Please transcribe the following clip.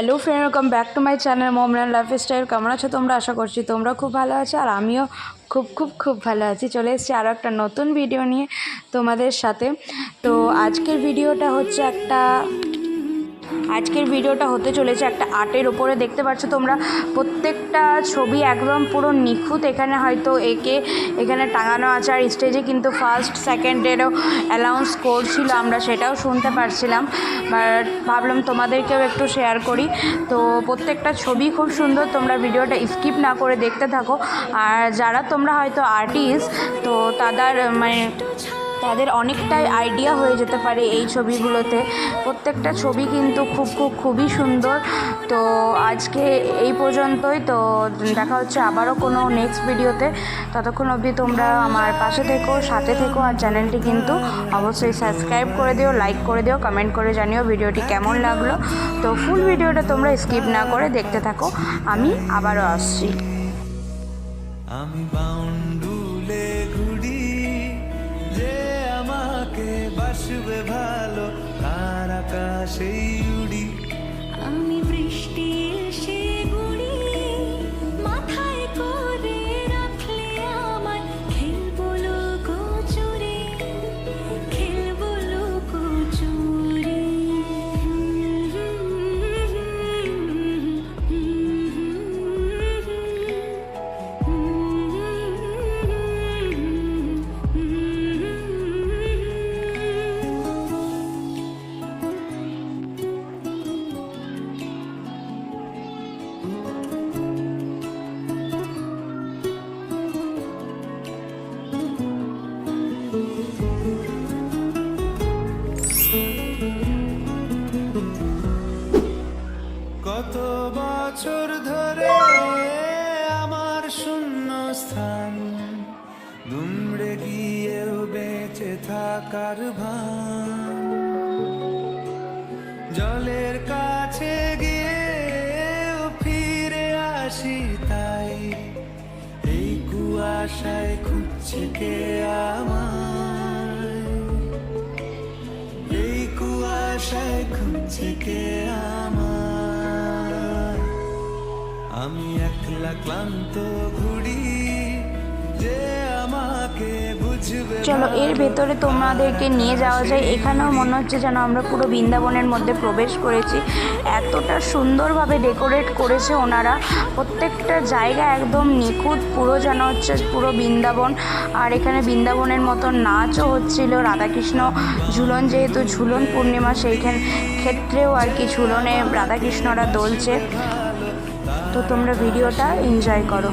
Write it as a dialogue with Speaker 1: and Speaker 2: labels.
Speaker 1: Hello friend welcome back to my channel মোমরান lifestyle কেমন আছো তোমরা? আশা করছি তোমরা খুব ভালো আছো আর আমিও খুব খুব খুব ভালো আছি। চলে এসেছি আরও একটা নতুন ভিডিও নিয়ে তোমাদের সাথে। তো আজকের ভিডিওটা হচ্ছে একটা আজকের ভিডিওটা হতে চলেছে একটা আর্টের ওপরে। দেখতে পাচ্ছ তোমরা, প্রত্যেকটা ছবি একদম পুরো নিখুঁত। এখানে হয়তো একে এখানে টাঙানো আছে আর স্টেজে কিন্তু ফার্স্ট সেকেন্ডেরও অ্যালাউন্স করছিল, আমরা সেটাও শুনতে পারছিলাম। বাট ভাবলাম তোমাদেরকেও একটু শেয়ার করি। তো প্রত্যেকটা ছবি খুব সুন্দর, তোমরা ভিডিওটা স্কিপ না করে দেখতে থাকো। আর যারা তোমরা হয়তো আর্টিস্ট তো তাদের মানে তাদের অনেকটাই আইডিয়া হয়ে যেতে পারে এই ছবিগুলোতে। প্রত্যেকটা ছবি কিন্তু খুব খুব, খুবই সুন্দর। তো আজকে এই পর্যন্তই। তো দেখা হচ্ছে আবারও কোনো নেক্সট ভিডিওতে ততক্ষণ অবধি তোমরা আমার পাশে থেকো, সাথে থেকো, আর চ্যানেলটি কিন্তু অবশ্যই সাবস্ক্রাইব করে দিও লাইক করে দিও কমেন্ট করে জানিও ভিডিওটি কেমন লাগল। তো ফুল ভিডিওটা তোমরা স্কিপ না করে দেখতে থাকো। আমি আবারও আসছি।
Speaker 2: আমি বাউন্ডুলে বাসবে ভালো আর আকাশেই স্থান। দুমড়ে গিয়েও বেঁচে থাকার ভান। জলের কাছে গিয়ে ফিরে আসি তাই। এই কুয়াশায় খুঁজছে কে আমায়? এই কুয়াশায় খুঁজছে কে আমার আমি একলা ক্লান্ত ঘুরি যে আমাকে বুঝবে
Speaker 1: চলো এর ভেতরে তোমাদেরকে নিয়ে যাওয়া যায়। এখানেও মনে হচ্ছে যেন আমরা পুরো বৃন্দাবনের মধ্যে প্রবেশ করেছি। এতটা সুন্দরভাবে ডেকোরেট করেছে ওনারা। প্রত্যেকটা জায়গা একদম নিখুঁত পুরো যেন হচ্ছে পুরো বৃন্দাবন। আর এখানে বৃন্দাবনের মতো নাচও হচ্ছিল। রাধাকৃষ্ণ ঝুলন যেহেতু ঝুলন পূর্ণিমা সেইখান ক্ষেত্রেও আর কি ঝুলনে রাধাকৃষ্ণরা দোলছে। তো তোমরা ভিডিওটা এনজয় করো।